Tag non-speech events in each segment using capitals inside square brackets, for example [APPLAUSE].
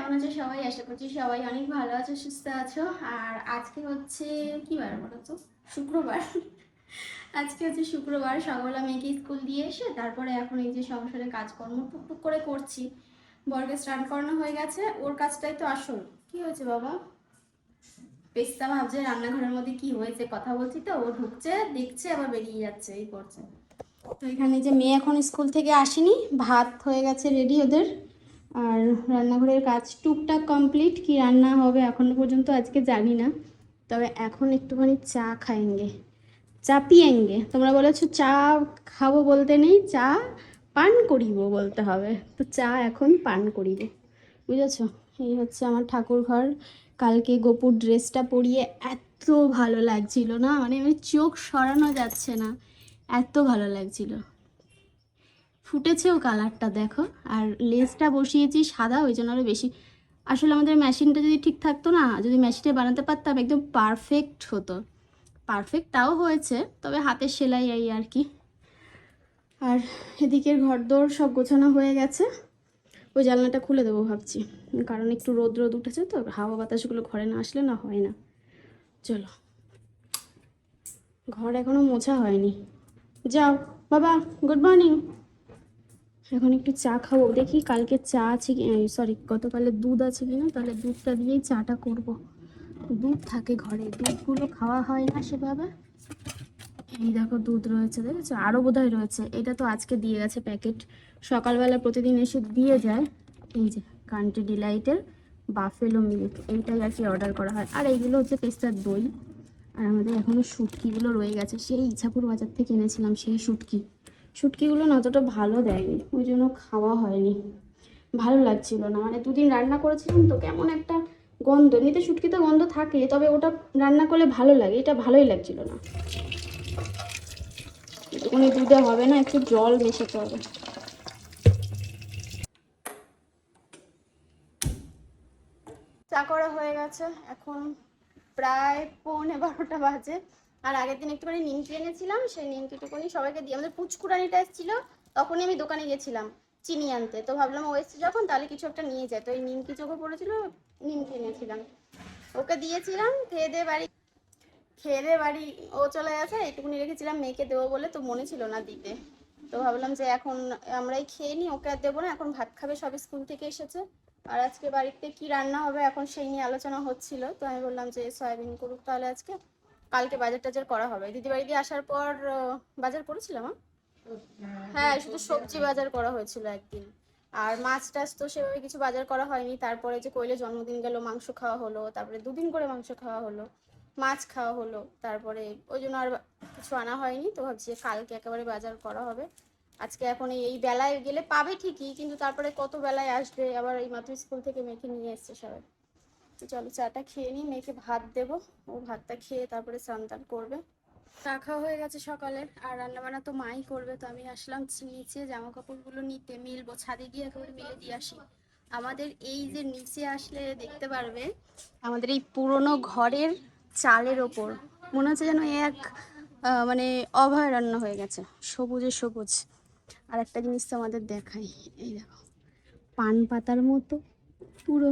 কেমন আছো সবাই? আশা করছি সবাই অনেক ভালো আছো, সুস্থ আছো। আর আজকে হচ্ছে কি বার বলো তো? শুক্রবার। আজকে হচ্ছে শুক্রবার সকালবেলা মেয়েকে স্কুল দিয়ে এসে তারপরে এখন এই যে সংসারে কাজকর্ম টুকটুক করে করছি। বরকে স্টার্ট করানো হয়ে গেছে, ওর কাজটাই তো আসল। কি হয়েছে বাবা? পেস্তা ভাবছে রান্নাঘরের মধ্যে কি হয়েছে কথা বলছি তো, ও ঢুকছে, দেখছে, আবার বেরিয়ে যাচ্ছে, এই করছে। তো এখানে যে মেয়ে এখন স্কুল থেকে আসেনি, ভাত হয়ে গেছে রেডি ওদের। আর রান্নাঘরের কাজ টুকটাক কমপ্লিট, কি রান্না হবে এখনও পর্যন্ত আজকে জানি না। তবে এখন একটুখানি চা খাएंगे চা পিয়েঙ্গে। তোমরা বলেছ চা খাব বলতে নেই, চা পান করিব বলতে হবে। তো চা এখন পান করিব, বুঝেছ? এই হচ্ছে আমার ঠাকুর ঘর কালকে গোপুর ড্রেসটা পরিয়ে এত ভালো লাগছিল না? মানে আমি চোখ সরানো যাচ্ছে না। এত ভালো লাগছিল। ফুটেছেও কালারটা, দেখো। আর লেসটা বসিয়েছি সাদা, ওই জন্য আরও বেশি। আসলে আমাদের মেশিনটা যদি ঠিক থাকতো না, যদি মেশিনে বানাতে পারতাম, একদম পারফেক্ট হতো। পারফেক্ট তাও হয়েছে, তবে হাতের সেলাই এই আর কি। আর এদিকের ঘরদোর সব গোছানো হয়ে গেছে। ওই জানলাটা খুলে দেবো ভাবছি, কারণ একটু রোদ রোদ উঠেছে তো, হাওয়া বাতাসগুলো ঘরে না আসলে না হয় না। চলো। ঘর এখনও মোছা হয়নি। যাও, বাবা গুড মর্নিং এখন একটু চা খাব। দেখি কালকে চা আছে কি সরি গতকালের দুধ আছে কি না তাহলে দুধটা দিয়েই চাটা করব। দুধ থাকে ঘরে। দুধগুলো খাওয়া হয় না সেভাবে। এই দেখো দুধ রয়েছে, দেখেছ? আরও বোধহয় রয়েছে। এটা তো আজকে দিয়ে গেছে প্যাকেট। সকালবেলা প্রতিদিন এসে দিয়ে যায়। এই যে কান্ট্রি ডিলাইটের বাফেলো মিল্ক এইটাই আর কি অর্ডার করা হয়। আর এইগুলো হচ্ছে পেস্তার দই। আর আমাদের এখনও শুটকিগুলো রয়ে গেছে। সেই ইচ্ছাপুর বাজার থেকে এনেছিলাম সেই শুটকি। শুটকিগুলো না অতটা ভালো দেয়নি, ওই জন্য খাওয়া হয়নি। ভালো লাগছিল না মানে দুদিন রান্না করেছিলাম তো কেমন একটা গন্ধ, এমনিতে শুটকিতে গন্ধ থাকে, তবে ওটা রান্না করলে ভালো লাগে, এটা ভালোই লাগছিল না। একটুখানি দুধে হবে না, একটু জল মেশাতে হবে। চা করা হয়ে গেছে, এখন প্রায় পৌনে বারোটা বাজে। আর আগের দিন একটুখানি নিমকি এনেছিলাম, সেই নিমকিটুকুনি সবাইকে দিয়ে আমাদের পুচকুরানিটা এসেছিল, তখনই আমি দোকানে গেছিলাম চিনি আনতে। তো ভাবলাম ও এসছে যখন, তাহলে কিছু একটা নিয়ে যায়। তো এই নিমকি চোখে পড়েছিল, নিমকি এনেছিলাম। ওকে দিয়েছিলাম, খেয়ে দিয়ে বাড়ি খেয়ে দিয়ে বাড়ি ও চলে গেছে, এইটুকুনি রেখেছিলাম মেয়েকে দেবো বলে, তো মনে ছিল না দিতে। তো ভাবলাম যে এখন আমরাই খেয়ে নিই, ওকে আর দেবো না, এখন ভাত খাবে, সব স্কুল থেকে এসেছে। আর আজকে বাড়িতে কি রান্না হবে, এখন সেই নিয়ে আলোচনা হচ্ছিল। তো আমি বললাম যে, সয়াবিন করুক তাহলে আজকে। কালকে বাজার টাজার করা হবে। দিদি বাড়ি দিয়ে আসার পর বাজার করেছিলাম? হ্যাঁ শুধু সবজি বাজার করা হয়েছিল একদিন। আর মাছ টাছ তো সেভাবে কিছু বাজার করা হয়নি। তারপরে যে কইলে জন্মদিন গেল, মাংস খাওয়া হলো, তারপরে দুদিন করে মাংস খাওয়া হলো, মাছ খাওয়া হলো, তারপরে ওই জন্য আর কিছু আনা হয়নি। তো ভাবছি কালকে একেবারে বাজার করা হবে। আজকে এখন এই- বেলায় গেলে পাবে ঠিকই, কিন্তু তারপরে কত বেলায় আসবে? আবার এই মাত্র স্কুল থেকে মেখে নিয়ে এসছে সবাই। চলো চাটা খেয়ে নিই, মেয়েকে ভাত দেবো। ও ভাতটা খেয়ে তারপরে স্নান টান করবে। চা খাওয়া হয়ে গেছে সকালের আর রান্নাবান্না তো মাই করবে, তো আমি আসলাম নিচে জামা কাপড়গুলো নিতে, মিলবো ছাদে গিয়ে একেবারে মিলে দিয়ে আসি। আমাদের এই যে নিচে আসলে দেখতে পারবে, আমাদের এই পুরনো ঘরের চালের ওপর, মনে হচ্ছে যেন এক মানে অভয়ারণ্য হয়ে গেছে, সবুজে সবুজ। আর একটা জিনিস তো আমাদের দেখাই, এই দেখো, পান পাতার মতো। পুরো।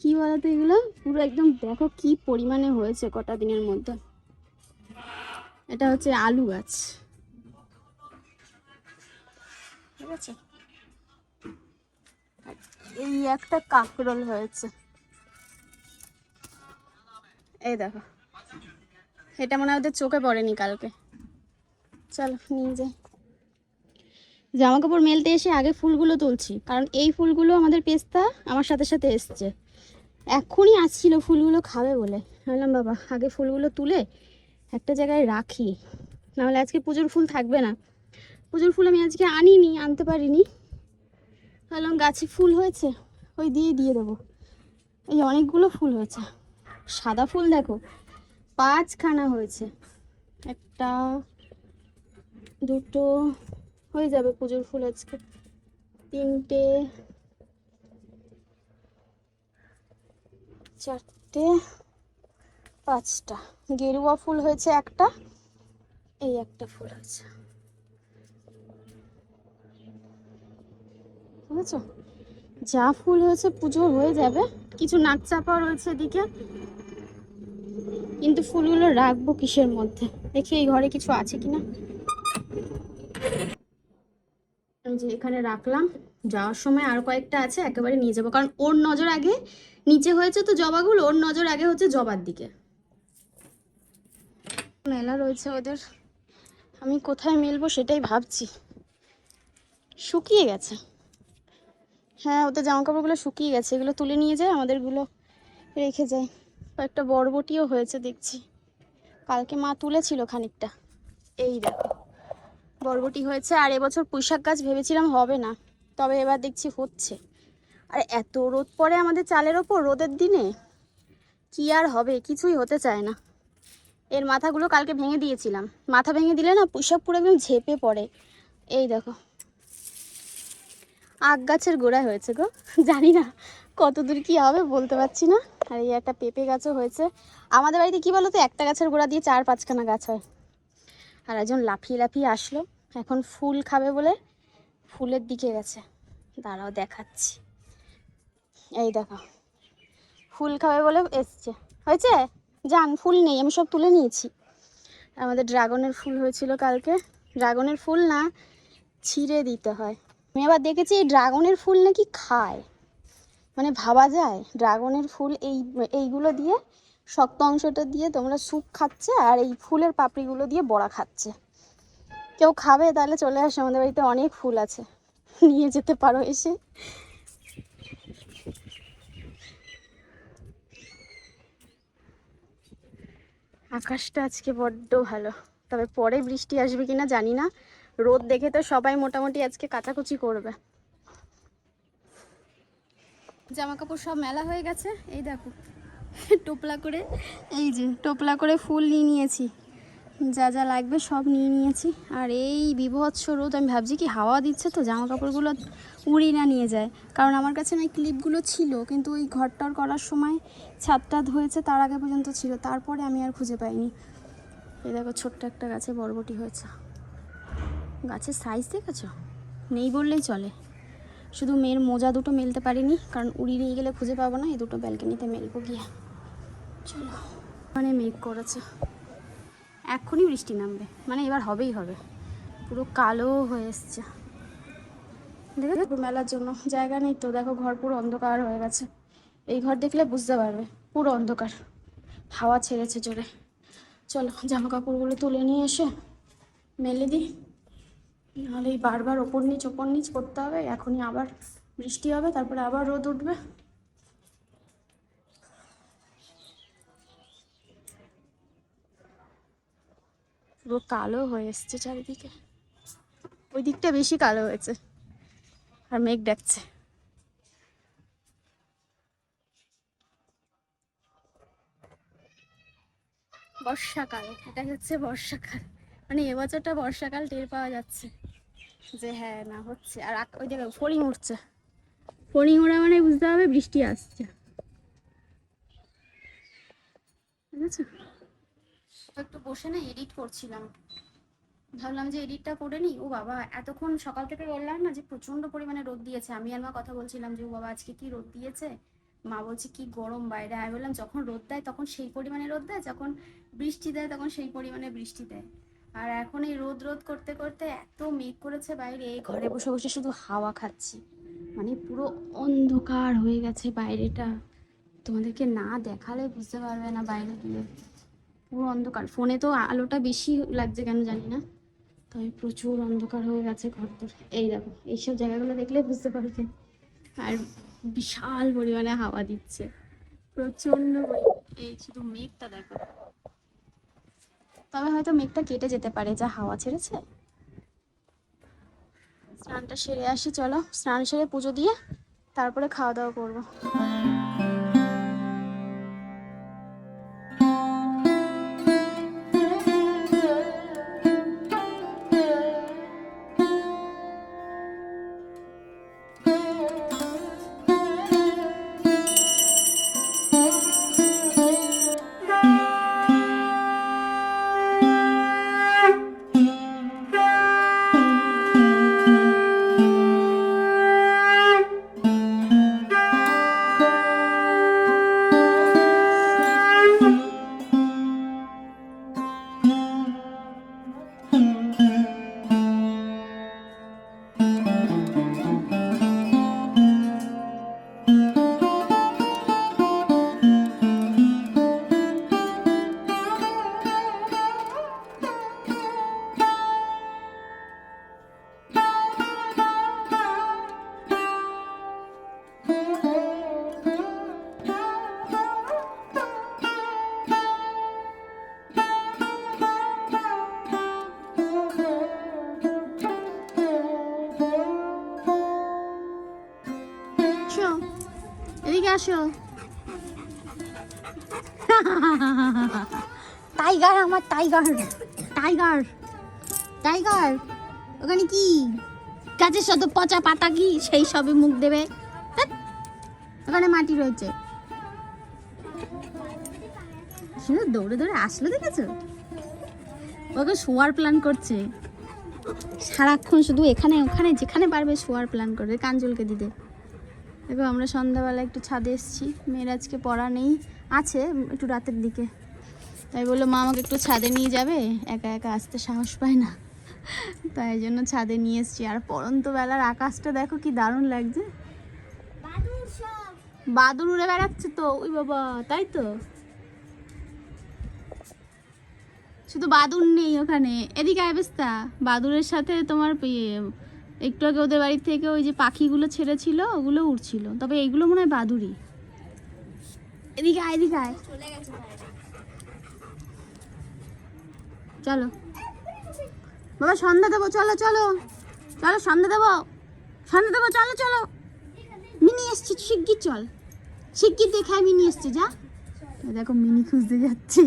কি বলতো এগুলো? পুরো একদম দেখো কি পরিমাণে হয়েছে কটা দিনের মধ্যে। এটা হচ্ছে আলু গাছ। ঠিক আছে? এই একটা কাকরোল হয়েছে। এই দেখো। এটা মনে হয় ওদের চোখে পড়েনি কালকে। চলো, নিয়ে যাই। জামা কাপড় মেলতে এসে আগে ফুলগুলো তুলছি। কারণ এই ফুলগুলো আমাদের পেস্তা আমার সাথে সাথে এসছে। এখনই আসছিল, ফুলগুলো খাবে বলে। ভাবলাম বাবা, আগে ফুলগুলো তুলে একটা জায়গায় রাখি। নাহলে আজকে পুজোর ফুল থাকবে না। পুজোর ফুল আমি আজকে আনিনি, আনতে পারিনি। ভাবলাম গাছে ফুল হয়েছে, ওই দিয়ে দিয়ে দেবো। এই অনেকগুলো ফুল হয়েছে। সাদা ফুল দেখো, পাঁচখানা হয়েছে। একটা, দুটো হয়ে যাবে পুজোর ফুল আজকে। তিনটে, চারটে, পাঁচটা। গেরুয়া ফুল হয়েছে একটা, এই একটা ফুল আছে। বুঝেছ? যা ফুল হয়েছে পুজো হয়ে যাবে। কিছু নাক চাপা রয়েছে এদিকে। কিন্তু ফুলগুলো রাখব কিসের মধ্যে? দেখি এই ঘরে কিছু আছে কিনা। এই যে এখানে রাখলাম, যাওয়ার সময় আর কয়েকটা আছে, একেবারে নিয়ে যাব। কারণ ওর নজর আগে, নিচে হয়েছে তো জবাগুলো, ওর নজর আগে হচ্ছে জবার দিকে। মেলা রয়েছে ওদের। আমি কোথায় মেলবো সেটাই ভাবছি। শুকিয়ে গেছে। হ্যাঁ ওদের জামা কাপড়গুলো শুকিয়ে গেছে। এগুলো তুলে নিয়ে যায়, আমাদেরগুলো রেখে যায়। কয়েকটা বরবটিও হয়েছে দেখছি। কালকে মা তুলেছিল খানিকটা। এই দেখো। বরবটি হয়েছে আর এবছর পুঁইশাক গাছ ভেবেছিলাম হবে না, তবে এবার দেখছি হচ্ছে। আর এত রোদ পড়ে আমাদের চালের ওপর রোদের দিনে? কি আর হবে, কিছুই হতে চায় না। এর মাথাগুলো কালকে ভেঙে দিয়েছিলাম। মাথা ভেঙে দিলে না পুঁইশাক পুরো একদম ঝেপে পড়ে। এই দেখো। আগ গাছের গোড়ায় হয়েছে গো। জানি না কত দূর কী হবে, বলতে পারছি না। আর এই একটা পেঁপে গাছও হয়েছে। আমাদের বাড়িতে কি বলো তো একটা গাছের গোড়া দিয়ে চার পাঁচখানা গাছ হয়। আর একজন লাফিয়ে লাফিয়ে আসলো। এখন ফুল খাবে বলে ফুলের দিকে গেছে। দাঁড়াও, দেখাচ্ছি। এই দেখো, ফুল খাবে বলে এসছে। হয়েছে? যান ফুল নেই, আমি সব তুলে নিয়েছি। আমাদের ড্রাগনের ফুল হয়েছিল কালকে। ড্রাগনের ফুল না, ছিঁড়ে দিতে হয়। আমি আবার দেখেছি এই ড্রাগনের ফুল নাকি খায়। মানে ভাবা যায়, ড্রাগনের ফুল এই, এইগুলো দিয়ে শক্ত অংশটা দিয়ে তোমরা স্যুপ খাচ্ছে আর এই ফুলের পাপড়িগুলো দিয়ে বড়া খাচ্ছে। কেউ খাবে, তাহলে চলে আসে। আমাদের বাড়িতে অনেক ফুল আছে। নিয়ে যেতে পারো এসে। আকাশটা আজকে বড্ড ভালো। তবে পরে বৃষ্টি আসবে কিনা জানি না। রোদ দেখে তো সবাই মোটামুটি আজকে কাচাকুচি করবে। জামা কাপড় সব মেলা হয়ে গেছে। এই দেখো, টোপলা করে, এই যে টোপলা করে ফুল নিয়ে নিয়েছি। যা যা লাগবে সব নিয়ে নিয়েছি। আর এই বিভৎস রোদ, আমি ভাবছি কি হাওয়া দিচ্ছে তো জামা কাপড়গুলো উড়ি না নিয়ে যায়। কারণ আমার কাছে না ক্লিপগুলো ছিল, কিন্তু ওই ঘরটর করার সময় ছাদটা ধুয়েছে, তার আগে পর্যন্ত ছিল। তারপরে আমি আর খুঁজে পাইনি। এই দেখো, ছোট্ট একটা গাছে বরবটি হয়েছে। গাছের সাইজ দেখেছ? নেই বললেই চলে। শুধু মেয়ের মোজা দুটো মেলতে পারিনি, কারণ উড়ি নিয়ে গেলে খুঁজে পাবো না, এই দুটো ব্যালকনিতে মেলবো গিয়ে। চলো। মানে মেঘ করেছে। এক্ষুনি বৃষ্টি নামবে। মানে এবার হবেই হবে। পুরো কালো হয়ে এসছে। দেখো মেলার জন্য জায়গা নেই তো। দেখো, ঘর পুরো অন্ধকার হয়ে গেছে। এই ঘর দেখলে বুঝতে পারবে, পুরো অন্ধকার। হাওয়া ছেড়েছে জোরে। চলো জামা কাপড়গুলো তুলে নিয়ে এসে মেলে দিই। নাহলে এই বারবার ওপর নিচ ওপর নিচ করতে হবে। এখনই আবার বৃষ্টি হবে, তারপরে আবার রোদ উঠবে। পুরো কালো হয়ে এসছে চারিদিকে। ওই দিকটা বেশি কালো হয়েছে। আর মেঘ ডাকছে। বর্ষাকাল, এটা হচ্ছে বর্ষাকাল। মানে এবছরটা বর্ষাকাল টের পাওয়া যাচ্ছে যে হ্যাঁ না হচ্ছে। আর ওই দেখো, ফড়িং উঠছে ফড়িং ওড়া মানে বুঝতে হবে বৃষ্টি আসছে। বুঝেছ? একটু বসে না এডিট করছিলাম। ভাবলাম যে এডিটটা করে নিই। ও বাবা, এতক্ষণ সকাল থেকে বললাম না যে প্রচণ্ড পরিমাণে রোদ দিয়েছে। আমি আর মা কথা বলছিলাম যে, ও বাবা, আজকে কি রোদ দিয়েছে? মা বলছে, কি গরম বাইরে। আমি বললাম, যখন রোদ দেয় তখন সেই পরিমাণে রোদ দেয়, যখন বৃষ্টি দেয় তখন সেই পরিমাণে বৃষ্টি দেয়। আর এখন এই রোদ রোদ করতে করতে এত মেঘ করেছে বাইরে। এই ঘরে বসে বসে শুধু হাওয়া খাচ্ছি। মানে পুরো অন্ধকার হয়ে গেছে বাইরেটা। তোমাদেরকে না দেখালে বুঝতে পারবে না বাইরে গিয়ে। পুরো অন্ধকার। ফোনে তো আলোটা বেশি লাগছে কেন জানি না। তবে প্রচুর অন্ধকার হয়ে গেছে ঘরদোর এই দেখো, এইসব জায়গাগুলো দেখলে বুঝতে পারবে। আর বিশাল পরিমাণে হাওয়া দিচ্ছে। প্রচণ্ড এই শুধু মেঘটা দেখো। তবে হয়তো মেঘটা কেটে যেতে পারে, যা হাওয়া ছেড়েছে। স্নানটা সেরে আসি, চলো। স্নান সেরে পুজো দিয়ে তারপরে খাওয়া দাওয়া করব। এদিকে আসো। টাইগার, আমার টাইগার টাইগার টাইগার, ওখানে কি? গাছের সাথে পচা পাতা কি? সেই সবে মুখ দেবে। ওখানে মাটি রয়েছে। শুধু দৌড়ে দৌড়ে আসলো দেখেছ? ওকে শোয়ার প্ল্যান করছে। সারাক্ষণ শুধু এখানে, ওখানে, যেখানে পারবে শোয়ার প্ল্যান করবে কাঞ্জলকে দিতে। দেখো আমরা সন্ধ্যাবেলা একটু ছাদে এসেছি। মেয়ের আজকে পড়া নেই আছে একটু রাতের দিকে। তাই বলল মা আমাকে একটু ছাদে নিয়ে যাবে একা একা আসতে সাহস পায় না। তাই জন্য ছাদে নিয়ে এসেছি। আর পরন্ত বেলার আকাশটা দেখো কি দারুণ লাগছে। বাদুর উড়ে বেড়াচ্ছে তো ওই বাবা তাই তো। শুধু বাদুর নেই ওখানে। এদিকে অবস্থা বাদুরের সাথে তোমার ইয়ে, একটু আগে ওদের বাড়ি থেকে ওই যে পাখিগুলো ছেড়েছিল, ওগুলো উড়ছিল। তবে এইগুলো মনে হয় বাদুরই এদিকে আয় এদিকে আয়। চলো। বাবা, সন্ধ্যা দেবো, চলো চলো। চলো, সন্ধ্যা দেবো। সন্ধ্যা দেবো, চলো চলো। মিনি এসছি, শিগগির চল। শিগগির দেখায় মিনি এসছে, যা। দেখো, মিনি খুঁজতে যাচ্ছে।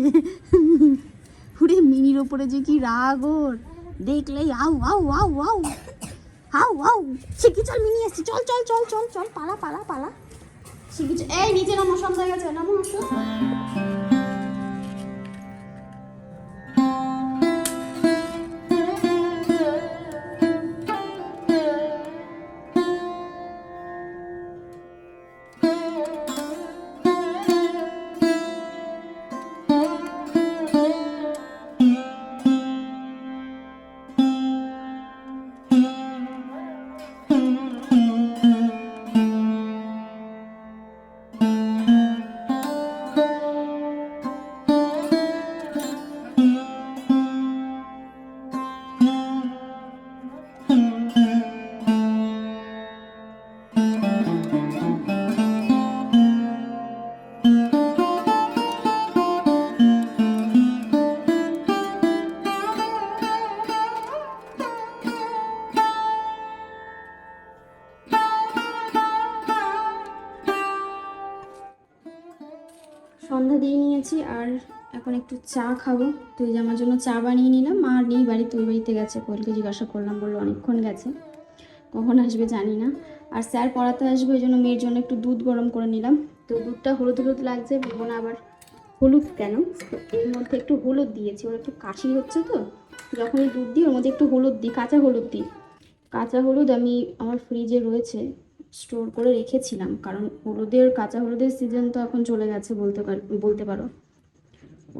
হুরে, মিনির ওপরে যে কি রাগ ওর। দেখলেই আউ আউ আউ আউ। আউ হাউ। শিখি চল মিনি এসছে? চল চল চল চল চল। পালা পালা পালা। শিখি চল। এই, নিচে নামো সন্ধ্যা গেছে। নামো আসো দিয়ে নিয়েছি আর এখন একটু চা খাব। তো এই আমার জন্য চা বানিয়ে নিলাম। মা নেই বাড়িতে, ওই বাড়িতে গেছে। কোয়েলকে জিজ্ঞাসা করলাম, বলল অনেকক্ষণ গেছে। কখন আসবে জানি না। আর স্যার পড়াতে আসবে, ওই জন্য মেয়ের জন্য একটু দুধ গরম করে নিলাম। তো দুধটা হলুদ হলুদ লাগছে বোন আবার হলুদ কেন? তো এর মধ্যে একটু হলুদ দিয়েছি। ওর একটু কাশি হচ্ছে তো। যখনই দুধ দিই, ওর মধ্যে একটু হলুদ দিই, কাঁচা হলুদ দিই। কাঁচা হলুদ আমি আমার ফ্রিজে রয়েছে। স্টোর করে রেখেছিলাম। কারণ হলুদের, কাঁচা হলুদের সিজন তো এখন চলে গেছে বলতে বলতে পারো।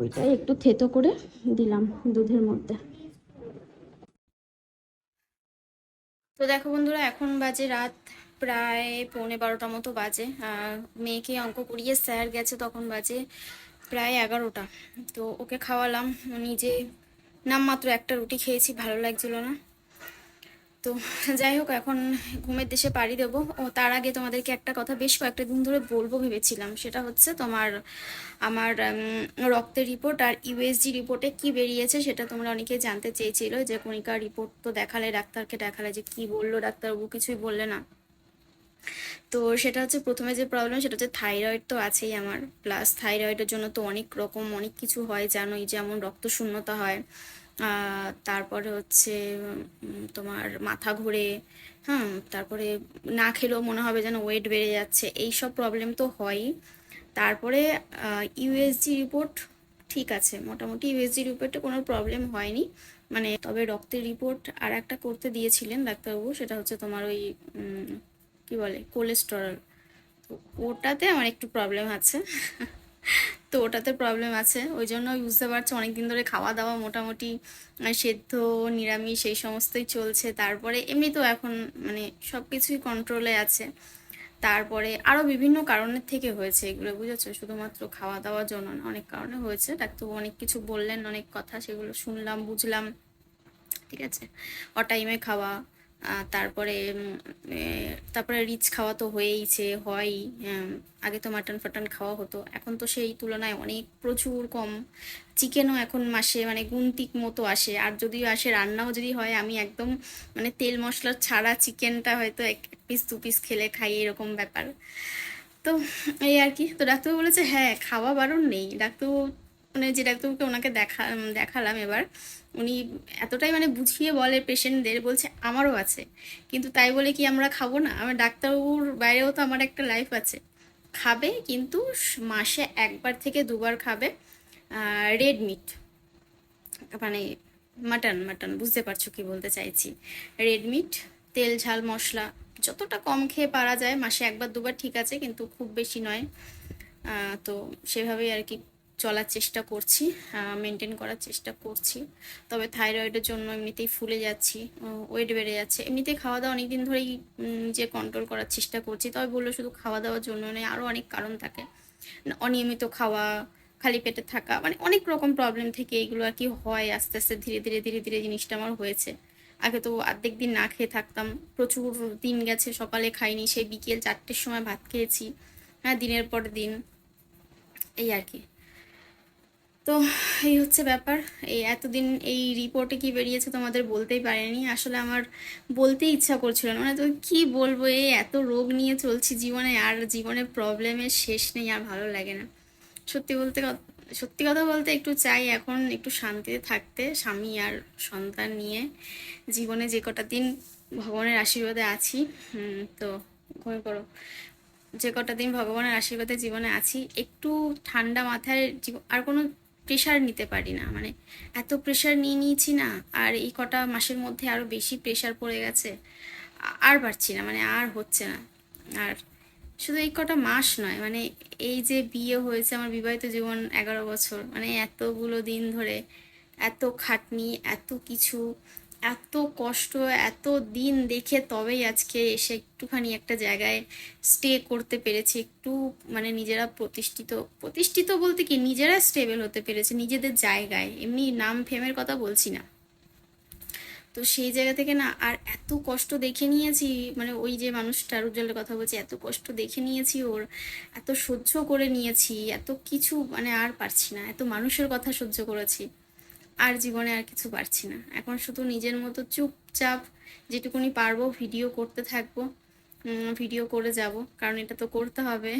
ওইটাই একটু থেতো করে দিলাম দুধের মধ্যে। তো দেখো বন্ধুরা, এখন বাজে রাত প্রায় পৌনে বারোটা মতো বাজে। মেয়েকে অঙ্ক করিয়ে স্যার গেছে তখন বাজে প্রায় এগারোটা। তো ওকে খাওয়ালাম। নিজে নামমাত্র একটা রুটি খেয়েছি, ভালো লাগছিল না। তো যাই হোক, এখন ঘুমের দেশে পাড়ি দেবো। ও, তার আগে তোমাদেরকে একটা কথা বেশ কয়েকটা দিন ধরে বলব ভেবেছিলাম। সেটা হচ্ছে তোমার, আমার রক্তের রিপোর্ট আর ইউএসজি রিপোর্টে কি বেরিয়েছে সেটা তোমরা অনেকে জানতে চেয়েছিল। যে কণিকা রিপোর্ট তো দেখালে, ডাক্তারকে দেখালে যে কি বলল ডাক্তারবাবু, কিছুই বললে না। তো সেটা হচ্ছে প্রথমে যে প্রবলেম সেটা হচ্ছে থাইরয়েড তো আছেই আমার। প্লাস থাইরয়েডের জন্য তো অনেক রকম, অনেক কিছু হয়, জানোই যেমন রক্ত শূন্যতা হয়। তারপরে হচ্ছে তোমার মাথা ঘোরে হ্যাঁ তারপরে না খেলেও মনে হবে যেন ওয়েট বেড়ে যাচ্ছে এই সব প্রবলেম তো হয়ই। তারপরে ইউএসজি রিপোর্ট ঠিক আছে, মোটামুটি ইউএসজি রিপোর্টে কোনো প্রবলেম হয়নি। মানে তবে রক্তের রিপোর্ট আর একটা করতে দিয়েছিলেন ডাক্তারবাবু, সেটা হচ্ছে তোমার ওই কি বলে কোলেস্টেরল ওটাতে আমার একটু প্রবলেম আছে। তো ওটাতে প্রবলেম আছে। ওই জন্য বুঝতে পারছ, অনেকদিন ধরে খাওয়া দাওয়া মোটামুটি সেদ্ধ, নিরামিষ এই সমস্তই চলছে। তারপরে এমনি তো এখন মানে সব কিছুই কন্ট্রোলে আছে। তারপরে আরও বিভিন্ন কারণের থেকে হয়েছে এগুলো, বুঝেছ? শুধুমাত্র খাওয়া দাওয়ার জন্য না, অনেক কারণে হয়েছে। ডাক্তারবাবু অনেক কিছু বললেন, অনেক কথা, সেগুলো শুনলাম, বুঝলাম। ঠিক আছে? অটাইমে খাওয়া তারপরে তারপরে রিচ খাওয়া তো হয়েইছে, হয়ই আগে তো মাটন ফাটন খাওয়া হতো। এখন তো সেই তুলনায় অনেক প্রচুর কম। চিকেনও এখন মাসে মানে গুনতিক মতো আসে। আর যদিও আসে, রান্নাও যদি হয়, আমি একদম মানে তেল মশলা ছাড়া চিকেনটা হয়তো এক পিস দু পিস খেলে খাই, এরকম ব্যাপার। তো এই আর কি। তো ডাক্তারবাবু বলেছে হ্যাঁ খাওয়া বারণ নেই। ডাক্তারবাবু মানে যে ডাক্তারবাবুকে ওনাকে দেখা দেখালাম এবার উনি এতটাই মানে বুঝিয়ে বলে পেশেন্টদের, বলছে আমারও আছে। কিন্তু তাই বলে কি আমরা খাব না? আমার ডাক্তারবাবুর বাইরেও তো আমার একটা লাইফ আছে। খাবে কিন্তু মাসে একবার থেকে দুবার খাবে রেড মিট মানে মাটন মাটন বুঝতে পারছ কি বলতে চাইছি। রেড মিট তেল, ঝাল, মশলা, যতটা কম খেয়ে পারা যায়, মাসে একবার দুবার ঠিক আছে, কিন্তু খুব বেশি নয়। তো সেভাবেই আর কি চলার চেষ্টা করছি মেনটেন করার চেষ্টা করছি। তবে থাইরয়েডের জন্য এমনিতেই ফুলে যাচ্ছি ওয়েট বেড়ে যাচ্ছে। এমনিতেই খাওয়া দাওয়া অনেকদিন ধরেই যে কন্ট্রোল করার চেষ্টা করছি। তবে বলল শুধু খাওয়া দাওয়ার জন্য নয় আরও অনেক কারণ থাকে। অনিয়মিত খাওয়া, খালি পেটে থাকা মানে অনেক রকম প্রবলেম থেকে এগুলো আর কি হয়। আস্তে আস্তে ধীরে ধীরে ধীরে ধীরে জিনিসটা আমার হয়েছে। আগে তো অর্ধেক দিন না খেয়ে থাকতাম। প্রচুর দিন গেছে, সকালে খাইনি। সেই বিকেল চারটের সময় ভাত খেয়েছি। হ্যাঁ দিনের পর দিন। এই আর কি। তো এই হচ্ছে ব্যাপার। এই এতদিন এই রিপোর্টে কি বেরিয়েছে তোমাদের বলতেই পারিনি। আসলে আমার বলতে ইচ্ছা করছিল না। মানে তো কি বলব, এই এত রোগ নিয়ে চলছি জীবনে আর জীবনে প্রবলেমের শেষ নেই, আর ভালো লাগে না। সত্যি বলতে সত্যি কথা বলতে একটু চাই এখন একটু শান্তিতে থাকতে, স্বামী আর সন্তান নিয়ে জীবনে যে কটা দিন ভগবানের আশীর্বাদে আছি তো ঘুমিয়ে পড়ো। যে কটা দিন ভগবানের আশীর্বাদে জীবনে আছি, একটু ঠান্ডা মাথায় জীব- আর কোনো প্রেশার নিতে পারি না। মানে এত প্রেশার নিয়ে নিয়েছি না, আর এই কটা মাসের মধ্যে আরও বেশি প্রেশার পড়ে গেছে। আর পারছি না মানে আর হচ্ছে না। আর শুধু এই কটা মাস নয় মানে এই যে বিয়ে হয়েছে আমার বিবাহিত জীবন এগারো বছর মানে এতগুলো দিন ধরে, এত খাটনি, এত কিছু এত কষ্ট, এত দিন দেখে তবেই আজকে এসে একটুখানি একটা জায়গায় স্টে করতে পেরেছি। একটু মানে নিজেরা প্রতিষ্ঠিত প্রতিষ্ঠিত বলতে কি নিজেরা স্টেবল হতে পেরেছে নিজেদের জায়গায়। এমনি নাম ফেমের কথা বলছি না। তো সেই জায়গা থেকে না আর এত কষ্ট দেখে নিয়েছি মানে ওই যে মানুষটার উজ্জ্বলের কথা বলছি, এত কষ্ট দেখে নিয়েছি ওর, এত সহ্য করে নিয়েছি, এত কিছু মানে আর পারছি না, এত মানুষের কথা সহ্য করেছি। আর জীবনে আর কিছু পারছি না। এখন শুধু নিজের মতো চুপচাপ যেটুকুনি পারব ভিডিও করতে থাকব ভিডিও করে যাব। কারণ এটা তো করতে হবে।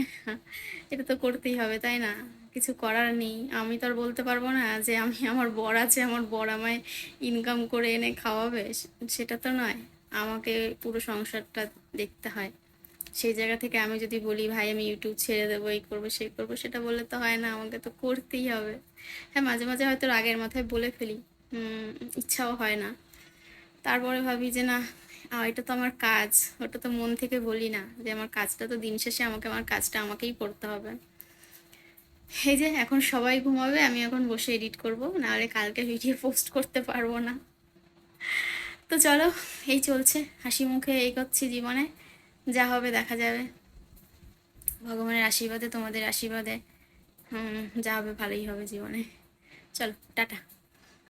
[LAUGHS] এটা তো করতেই হবে, তাই না? কিছু করার নেই। আমি তো আর বলতে পারব না যে আমি আমার বর আছে, আমার বর আমায় ইনকাম করে এনে খাওয়াবে। সেটা তো নয়। আমাকে পুরো সংসারটা দেখতে হয়। সেই জায়গা থেকে আমি যদি বলি, ভাই, আমি ইউটিউব ছেড়ে দেবো, এই করব, সেই করব, সেটা বললে তো হয় না, আমাকে তো করতেই হবে। হ্যাঁ মাঝে মাঝে হয়তো রাগের মাথায় বলে ফেলি। ইচ্ছাও হয় না। তারপরে ভাবি যে, না এটা তো আমার কাজ। ওটা তো মন থেকে বলি না যে, আমার কাজটা তো দিন শেষে আমাকে, আমার কাজটা আমাকেই করতে হবে। এই যে, এখন সবাই ঘুমাবে, আমি এখন বসে এডিট করব, নাহলে কালকে ভিডিও পোস্ট করতে পারব না। তো চলো, এই চলছে। হাসি মুখে এই করছি জীবনে। যা হবে দেখা যাবে। ভগবানের আশীর্বাদে, তোমাদের আশীর্বাদে। হুম, যা হবে ভালোই হবে জীবনে। চলো, টাটা।